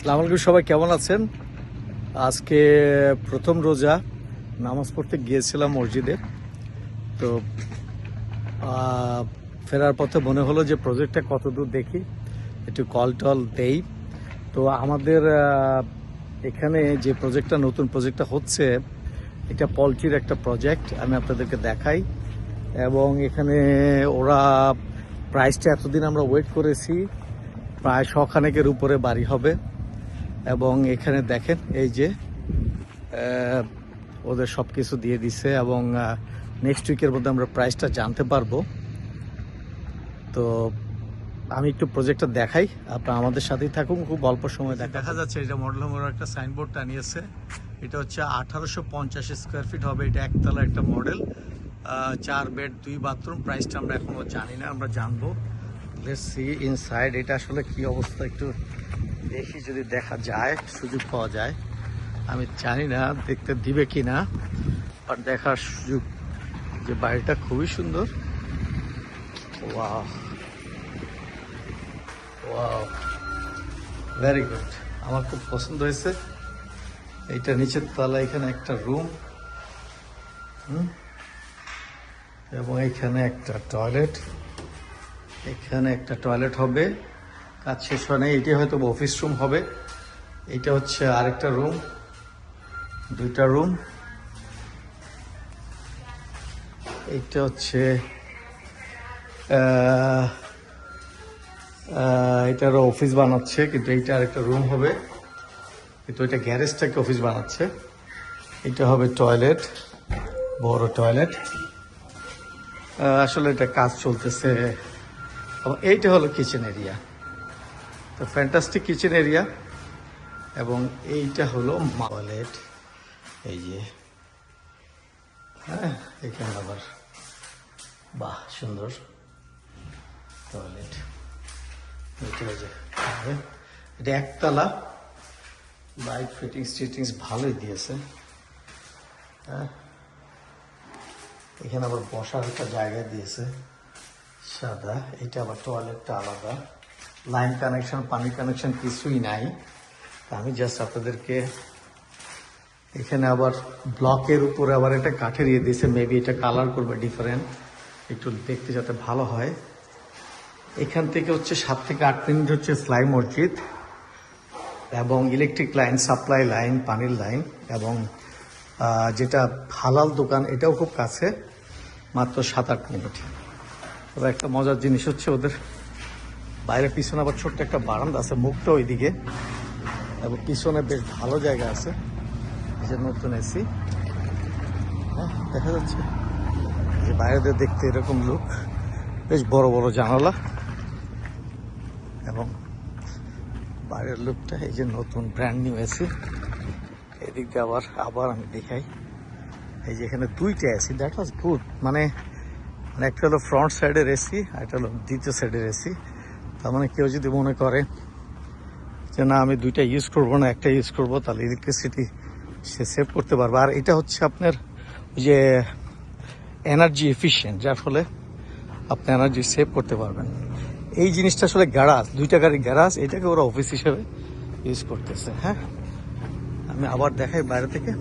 সালাম আলাইকুম, সবাই কেমন আছেন? আজকে প্রথম রোজা, নামাজ পড়তে গিয়েছিলাম মসজিদে। তো ফেরার পথে মনে হলো যে প্রজেক্টটা কত দূর দেখি, একটু কল টল দেই। তো আমাদের এখানে যে প্রজেক্টটা, নতুন প্রজেক্টটা হচ্ছে, এটা পলট্রির একটা প্রজেক্ট, আমি আপনাদেরকে দেখাই। এবং এখানে ওরা প্রাইসটা এতদিন আমরা ওয়েট করেছি, প্রায় শখানেকের উপরে বাড়ি হবে। এবং এখানে দেখেন এই যে ওদের সব কিছু দিয়ে দিছে এবং নেক্সট উইকের মধ্যে আমরা প্রাইসটা জানতে পারব। তো আমি একটু প্রজেক্টটা দেখাই আপনারা আমাদের সাথেই থাকুন খুব অল্প সময় দেখা দেখা যাচ্ছে এটা মডেল হোমের একটা সাইনবোর্ড টানিয়েছে এটা হচ্ছে আঠারোশো পঞ্চাশ স্কোয়ার ফিট হবে এটা একতলা একটা মডেল চার বেড দুই বাথরুম প্রাইসটা আমরা এখনও জানি না আমরা জানব। লেটস সি ইনসাইড এটা আসলে কি অবস্থা একটু দেখি যদি দেখা যায়, সুযোগ পাওয়া যায়। আমি জানি না, দেখতে দিবে কি না বাট দেখার সুযোগ। যে বাড়িটা খুবই সুন্দর। ভেরি গুড আমার খুব পছন্দ হয়েছে। এইটা নিচের তলা, এখানে একটা রুম এবং এখানে একটা টয়লেট এখানে একটা টয়লেট হবে। কাজ শেষ হয় নাই এটি হয়তো অফিস রুম হবে। এটা হচ্ছে আরেকটা রুম দুইটা রুম এইটা হচ্ছে এটার অফিস বানাচ্ছে, কিন্তু এইটা আরেকটা রুম হবে। কিন্তু এটা গ্যারেজটাকে অফিস বানাচ্ছে। এটা হবে টয়লেট বড় টয়লেট আসলে এটা কাজ চলতেছে। এইটা হলো কিচেন এরিয়া তো ফ্যান্টাস্টিক কিচেন এরিয়া এবং এইটা হলো টয়লেট এই যে। হ্যাঁ এখানে আবার। বাহ, সুন্দর। টয়লেট এটা যে এটা একতলা। লাইট ফিটিংস টিটিংস ভালোই দিয়েছে। হ্যাঁ। এখানে আবার বসার একটা জায়গা দিয়েছে। সাদা। এটা আবার টয়লেটটা আলাদা। লাইন কানেকশন পানি কানেকশন কিছুই নাই। আমি জাস্ট আপনাদেরকে এখানে আবার ব্লকের উপরে আবার এটা কাঠের ইয়ে দিয়েছে মেবি এটা কালার করবে ডিফারেন্ট একটু দেখতে যাতে ভালো হয়। এখান থেকে হচ্ছে সাত থেকে আট মিনিট হচ্ছে স্লাই মসজিদ এবং ইলেকট্রিক লাইন সাপ্লাই লাইন পানির লাইন এবং যেটা হালাল দোকান, এটাও খুব কাছে, মাত্র সাত আট মিনিট। তবে একটা মজার জিনিস হচ্ছে ওদের বাইরে পিছনে আবার ছোট্ট একটা বারান্দা আছে, মুখটা ওইদিকে। এবং পিছনে বেশ ভালো জায়গা আছে। নতুন এসি। হ্যাঁ দেখা যাচ্ছে। যে বাইরে দেখতে এরকম লুক বেশ বড় বড় জানালা। এবং বাইরের লুকটা এই যে নতুন ব্র্যান্ড নিউ এসি এদিক দিয়ে আবার আবার আমি দেখাই। এই যে এখানে দুইটা এসি দ্যাট ওয়াজ গুড মানে মানে একটা হলো ফ্রন্ট সাইডের এসি আর একটা হলো দ্বিতীয় সাইডের এসি তার মানে কেউ যদি মনে করে যে না, আমি দুইটা ইউজ করব না, একটা ইউজ করব, তাহলে ইলেকট্রিসিটি সে সেভ করতে পারবে। আর এটা হচ্ছে আপনার যে এনার্জি এফিশিয়েন্ট যার ফলে আপনি এনার্জি সেভ করতে পারবেন। এই জিনিসটা আসলে গ্যারাজ দুইটা গাড়ির গ্যারাজ এটাকে ওরা অফিস হিসেবে ইউজ করতেছে হ্যাঁ? আমি আবার দেখাই বাইরে থেকে।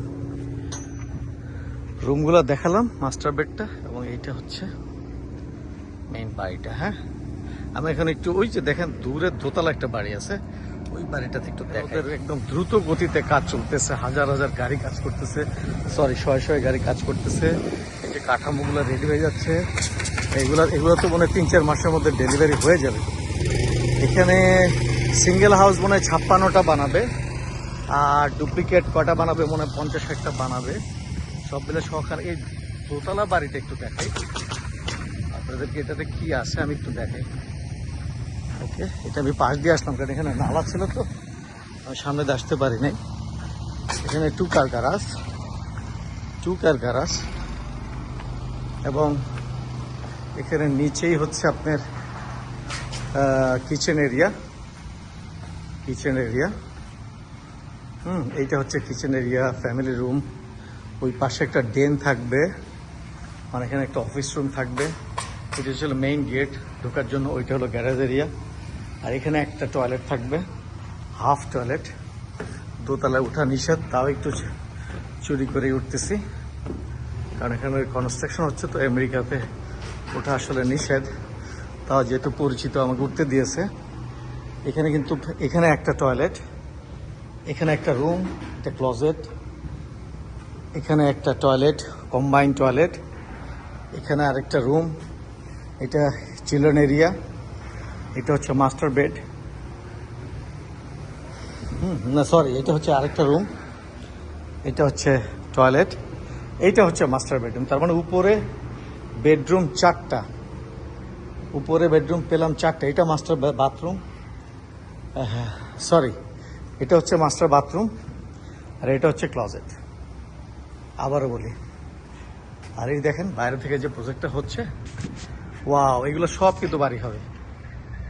রুমগুলো দেখালাম মাস্টার বেডটা এবং এইটা হচ্ছে মেইন বাড়িটা হ্যাঁ? আমি এখানে একটু ওই যে দেখেন দূরে দোতলা একটা বাড়ি আছে। ওই বাড়িটাতে একটু দেখেন একদম দ্রুত গতিতে কাজ চলতেছে হাজার হাজার গাড়ি কাজ করতেছে সরি শয়ে শয়ে গাড়ি কাজ করতেছে। এই যে কাঠামোগুলো রেডি হয়ে যাচ্ছে। এগুলো এগুলো তো মনে তিন চার মাসের মধ্যে ডেলিভারি হয়ে যাবে। এখানে সিঙ্গেল হাউস মনে হয় ছাপ্পান্নটা বানাবে আর ডুপ্লিকেট কটা বানাবে মনে হয় পঞ্চাশ ষাটটা বানাবে। সব মিলে সহকারে এই দোতলা বাড়িটা একটু দেখাই। আপনাদেরকে এটাতে কি আছে আমি একটু দেখাই। ওকে, এটা আমি পাশ দিয়ে আসলাম, কারণ এখানে নালা ছিল তো। আমি সামনে দিয়ে আসতে পারি নাই। এখানে two car garage two car garage এবং এখানে নিচেই হচ্ছে আপনার কিচেন এরিয়া কিচেন এরিয়া হুম, এইটা হচ্ছে কিচেন এরিয়া ফ্যামিলি রুম ওই পাশে একটা ডেন থাকবে। মানে এখানে একটা অফিস রুম থাকবে। এটা হচ্ছে মেইন গেট ঢোকার জন্য ওইটা হলো গ্যারেজ এরিয়া আর এখানে একটা টয়লেট থাকবে হাফ টয়লেট দোতলায় ওঠা নিষেধ, তাও একটু চুরি করে উঠতেছি। কারণ এখানে কনস্ট্রাকশন হচ্ছে তো, আমেরিকাতে ওঠা আসলে নিষেধ। তাও যেহেতু পরিচিত, আমাকে উঠতে দিয়েছে। এখানে কিন্তু, এখানে একটা টয়লেট এখানে একটা রুম একটা ক্লোজেট এখানে একটা টয়লেট কম্বাইন টয়লেট এখানে আরেকটা রুম এটা চিলড্রেন এরিয়া এটা হচ্ছে মাস্টার বেড হুম না সরি এটা হচ্ছে আরেকটা রুম এটা হচ্ছে টয়লেট এইটা হচ্ছে মাস্টার বেডরুম তার মানে উপরে বেডরুম চারটা। উপরে বেডরুম পেলাম চারটা এটা মাস্টার বাথরুম হ্যাঁ সরি এটা হচ্ছে মাস্টার বাথরুম আর এটা হচ্ছে ক্লজেট আবারও বলি আর এই দেখেন বাইরে থেকে যে প্রজেক্টটা হচ্ছে ওয়াও এগুলো সব কিন্তু বাড়ি হবে।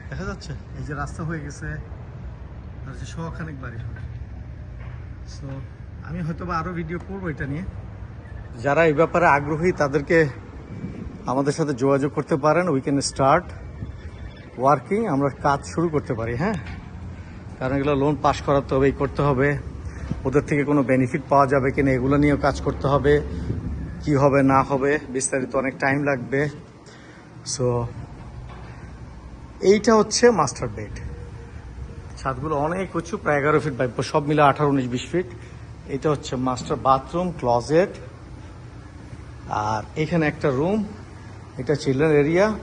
দেখা যাচ্ছে, এই যে রাস্তা হয়ে গেছে, আর যে শখানেক বাড়ি হবে সো আমি হয়তো বা আরও ভিডিও করব এটা নিয়ে। যারা এই ব্যাপারে আগ্রহী, তাদেরকে আমাদের সাথে যোগাযোগ করতে পারেন। উই ক্যান স্টার্ট ওয়ার্কিং আমরা কাজ শুরু করতে পারি হ্যাঁ? কারণ এগুলো লোন পাস করাতে হবে এই করতে হবে। ওদের থেকে কোনো বেনিফিট পাওয়া যাবে কিনা, এগুলো নিয়েও কাজ করতে হবে। কি হবে, না হবে, বিস্তারিত অনেক টাইম লাগবে। সো এইটা হচ্ছে মাস্টার বেড। ছাদগুলো অনেক উঁচু, প্রায় এগারো ফিট বাই সব মিলে আঠারো উনিশ বিশ ফিট। এটা হচ্ছে মাস্টার বাথরুম, ক্লজেট। আর এখানে একটা রুম, এটা চিলড্রেন এরিয়া।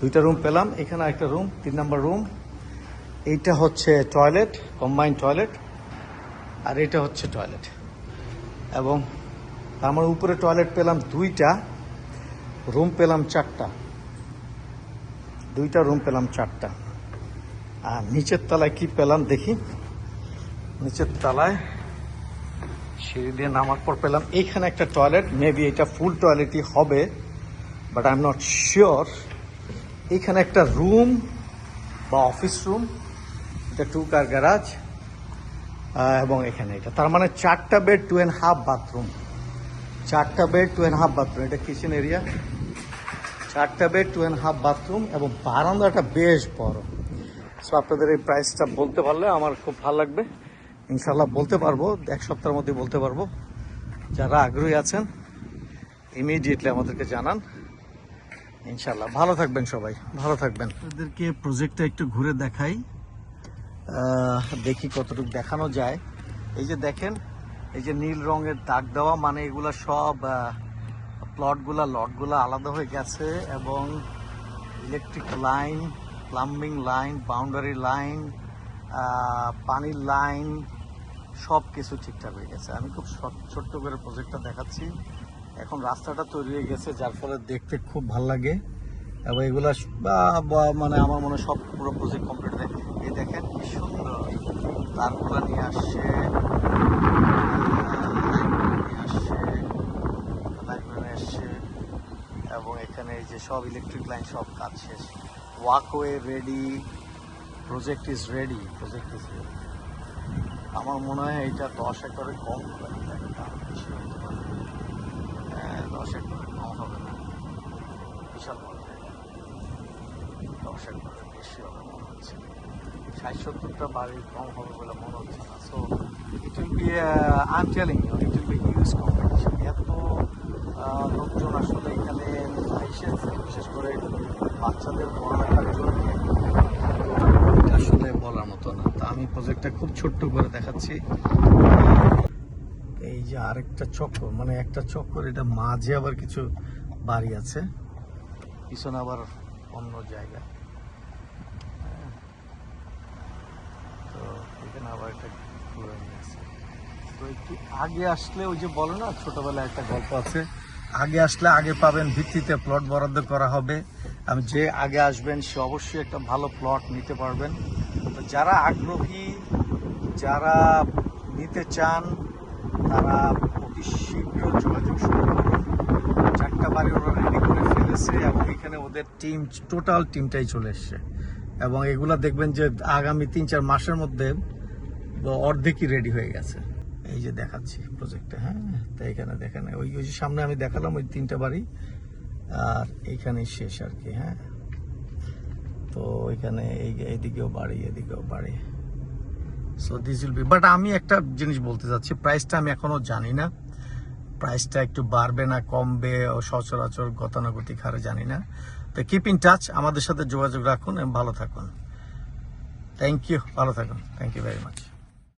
দুইটা রুম পেলাম, এখানে একটা রুম, তিন নম্বর রুম। এইটা হচ্ছে টয়লেট, কম্বাইন টয়লেট। আর এটা হচ্ছে টয়লেট। এবং আমার উপরে টয়লেট পেলাম দুইটা, রুম পেলাম চারটা। দুইটা রুম পেলাম, চারটা। আর নিচের তলায় কি পেলাম দেখি? নিচের তলায় সিঁড়ি দিয়ে নামার পর পেলাম, এইখানে একটা টয়লেট মেবি এটা ফুল টয়লেটই হবে but I am not sure এইখানে একটা রুম বা অফিস রুম এটা টু কার গ্যারাজ এবং এখানে এটা। তার মানে চারটা bed two and half bathroom চারটা bed two and half bathroom এটা কিচেন এরিয়া চারটা bed two and half bathroom এবং বারান্দাটা বেশ বড়। সো আপনাদের এই প্রাইসটা বলতে পারলে আমার খুব ভালো লাগবে। ইনশাল্লাহ বলতে পারব এক সপ্তাহের মধ্যে বলতে পারব। যারা আগ্রহী আছেন ইমিডিয়েটলি আমাদেরকে জানান। ইনশাল্লাহ ভালো থাকবেন সবাই। ভালো থাকবেন। আপনাদেরকে প্রজেক্টটা একটু ঘুরে দেখাই। দেখি কতটুকু দেখানো যায়। এই যে দেখেন এই যে নীল রঙের দাগ দেওয়া মানে এগুলো সব প্লটগুলা, লটগুলা আলাদা হয়ে গেছে এবং electric line plumbing line boundary line পানির লাইন সব কিছু ঠিকঠাক হয়ে গেছে। আমি খুব ছোট্ট করে প্রজেক্টটা দেখাচ্ছি। এখন রাস্তাটা তৈরি হয়ে গেছে, যার ফলে দেখতে খুব ভালো লাগে। এবং এগুলা মানে আমার মনে সব পুরো প্রজেক্ট কমপ্লিট এই দেখেন কি সুন্দর। তারগুলা নিয়ে আসছে নিয়ে আসছে লাইব্রেরি আসছে এবং এখানে এই যে সব ইলেকট্রিক লাইন সব কাজ শেষ। Walkway ready project is ready project is ready আমার মনে হয় এটা দশ একরে কম হবে না, বেশি। হ্যাঁ, দশ একরে কম হবে না। বিশাল বড় জায়গা। দশ একরে বেশি হবে মনে হচ্ছে। ষাট সত্তরটা বাড়ি কম হবে বলে মনে হচ্ছে না। So it will be I you it will be huge competition এত লোকজন আসলে এখানে এসেছে বিশেষ করে বাচ্চাদের পড়ালেখার জন্য আসলে বলার মতো না। তা আমি প্রজেক্টটা খুব ছোট্ট করে দেখাচ্ছি। এই যে আরেকটা চক্কর মানে একটা চক্কর, এটা মাঝে আবার কিছু বাড়ি আছে। পিছনে আবার অন্য জায়গা। তো এখানে আবার একটা ঘুরে নিয়ে তো একটু আগে আসলে ওই যে বলে না, ছোটবেলায় একটা গল্প আছে। আগে আসলে আগে পাবেন ভিত্তিতে প্লট বরাদ্দ করা হবে। যে আগে আসবেন, সে অবশ্যই একটা ভালো প্লট নিতে পারবেন। তো যারা আগ্রহী, যারা নিতে চান, তারা অতি শীঘ্র যোগাযোগ শুরু করুন। চারটা বাড়ি ওরা রেডি করে ফেলেছে এবং এখানে ওদের টিম টোটাল টিমটাই চলে এসছে। এবং এগুলা দেখবেন যে আগামী তিন চার মাসের মধ্যে অর্ধেকই রেডি হয়ে গেছে। এই যে দেখাচ্ছি প্রজেক্টটা হ্যাঁ? তো এখানে দেখেন, ওই ওই সামনে আমি দেখালাম ওই তিনটা বাড়ি, আর এইখানেই শেষ আর কি হ্যাঁ? তো এখানে এই এইদিকেও বাড়ি, এদিকেও বাড়ি। So this will be but আমি একটা জিনিস বলতে চাচ্ছি প্রাইসটা আমি এখনও জানি না। প্রাইসটা একটু বাড়বে না, কমবে, ও সচরাচর গতানুগতিক হারে জানি না। তো কিপ ইন টাচ আমাদের সাথে যোগাযোগ রাখুন এবং ভালো থাকুন। থ্যাংক ইউ ভালো থাকুন। Thank you very much